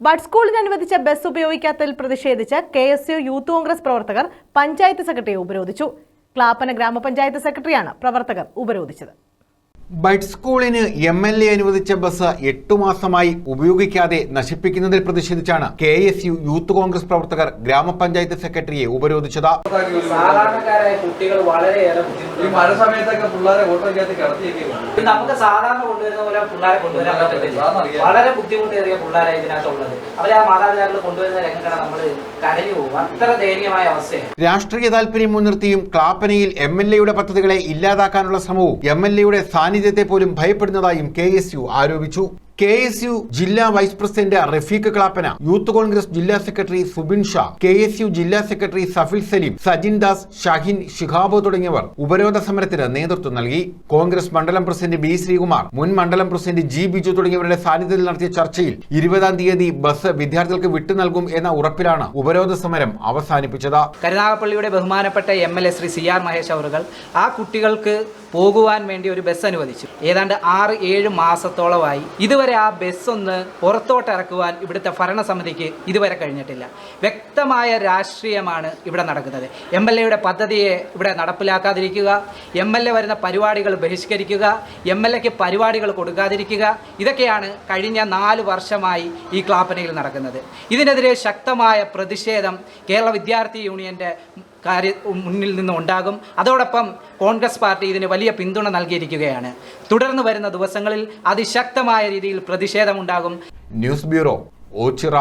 Bud സ്കൂളിന് അനുവദിച്ച bus ഉപയോഗിക്കാത്തതിൽ പ്രതിഷേധിച്ച് K S U youth congress പ്രവർത്തകർ പഞ്ചായത്ത് സെക്രട്ടറിയെ ഉപരോധിച്ചു. ക്ലാപ്പന ഗ്രാമപഞ്ചായത്ത് സെക്രട്ടറിയാണ് പ്രവർത്തകർ ഉപരോധിച്ചത്. ബൈറ്റ് സ്കൂളിന് എം എൽ എ അനുവദിച്ച ബസ് എട്ടു മാസമായി ഉപയോഗിക്കാതെ നശിപ്പിക്കുന്നതിൽ പ്രതിഷേധിച്ചാണ് K S U youth Congress പ്രവർത്തകർ ഗ്രാമപഞ്ചായത്ത് സെക്രട്ടറിയെ ഉപരോധിച്ചത്. സാധാരണക്കാരായ കുട്ടികൾ വളരെയേറെ ഈ മഴ സമയത്തൊക്കെ പിള്ളേരെ ഓട്ടോയ്ക്കകത്ത് കിടത്തിയൊക്കെ നമുക്ക് സാധാരണ കൊണ്ടുവരുന്ന പോലെ പിള്ളേരെ കൊണ്ടുവരാൻ പറ്റത്തില്ല. വളരെ ബുദ്ധിമുട്ടേറിയ പിള്ളേരെ ഇതിനകത്തുള്ളത്. അവരെ ആ മാതാപിതാക്കൾ കൊണ്ടുവരുന്ന രംഗങ്ങളെ നമ്മൾ കരഞ്ഞു പോകും. അത്ര ദയനീയമായ അവസ്ഥയാണ്. രാഷ്ട്രീയ താല്പര്യം മുൻനിർത്തിയും ക്ലാപ്പനയിൽ എം എൽ എയുടെ പദ്ധതികളെ ഇല്ലാതാക്കാനുള്ള ശ്രമവും എം എൽ എയുടെ സാന്നിധ്യത്തെ പോലും ഭയപ്പെടുന്നതായും കെ എസ് യു ആരോപിച്ചു. കെ എസ് യു ജില്ലാ vice president Rafeeq Clappana youth congress ജില്ലാ secretary Subin Shah K S U ജില്ലാ സെക്രട്ടറി സഫിൽ സലീം സജിൻ ദാസ് ഷാഹിൻ ഷിഹാബു തുടങ്ങിയവർ ഉപരോധ സമരത്തിന് നേതൃത്വം നൽകി. കോൺഗ്രസ് മണ്ഡലം പ്രസിഡന്റ് ബി ശ്രീകുമാർ മുൻ മണ്ഡലം പ്രസിഡന്റ് ജി ബിജു തുടങ്ങിയവരുടെ സാന്നിധ്യത്തിൽ നടത്തിയ ചർച്ചയിൽ ഇരുപതാം തീയതി ബസ് വിദ്യാർത്ഥികൾക്ക് വിട്ടു നൽകും എന്ന ഉറപ്പിലാണ് ഉപരോധ സമരം അവസാനിപ്പിച്ചത്. കരുനാഗപ്പള്ളിയുടെ ബഹുമാനപ്പെട്ട M L A Shri C R Mahesh അവറുകൾ ആ കുട്ടികൾക്ക് പോകുവാൻ വേണ്ടി ഒരു ബസ് അനുവദിച്ചു. ഏതാണ്ട് ആറ് ഏഴ് മാസത്തോളമായി ഇതുവരെ ആ ബസ് ഒന്ന് പുറത്തോട്ട് ഇറക്കുവാൻ ഇവിടുത്തെ ഭരണസമിതിക്ക് ഇതുവരെ കഴിഞ്ഞിട്ടില്ല. വ്യക്തമായ രാഷ്ട്രീയമാണ് ഇവിടെ നടക്കുന്നത്. എം എൽ എയുടെ പദ്ധതിയെ ഇവിടെ നടപ്പിലാക്കാതിരിക്കുക എം എൽ എ വരുന്ന പരിപാടികൾ ബഹിഷ്കരിക്കുക എം എൽ എക്ക് പരിപാടികൾ കൊടുക്കാതിരിക്കുക ഇതൊക്കെയാണ് കഴിഞ്ഞ നാല് വർഷമായി ഈ ക്ലാപ്പനയിൽ നടക്കുന്നത്. ഇതിനെതിരെ ശക്തമായ പ്രതിഷേധം കേരള വിദ്യാർത്ഥി യൂണിയന്റെ കാര്യ മുന്നിൽ നിന്ന് ഉണ്ടാകും. അതോടൊപ്പം കോൺഗ്രസ് പാർട്ടി ഇതിന് വലിയ പിന്തുണ നൽകിയിരിക്കുകയാണ്. തുടർന്ന് വരുന്ന ദിവസങ്ങളിൽ അതിശക്തമായ രീതിയിൽ പ്രതിഷേധമുണ്ടാകും. News bureau Ochira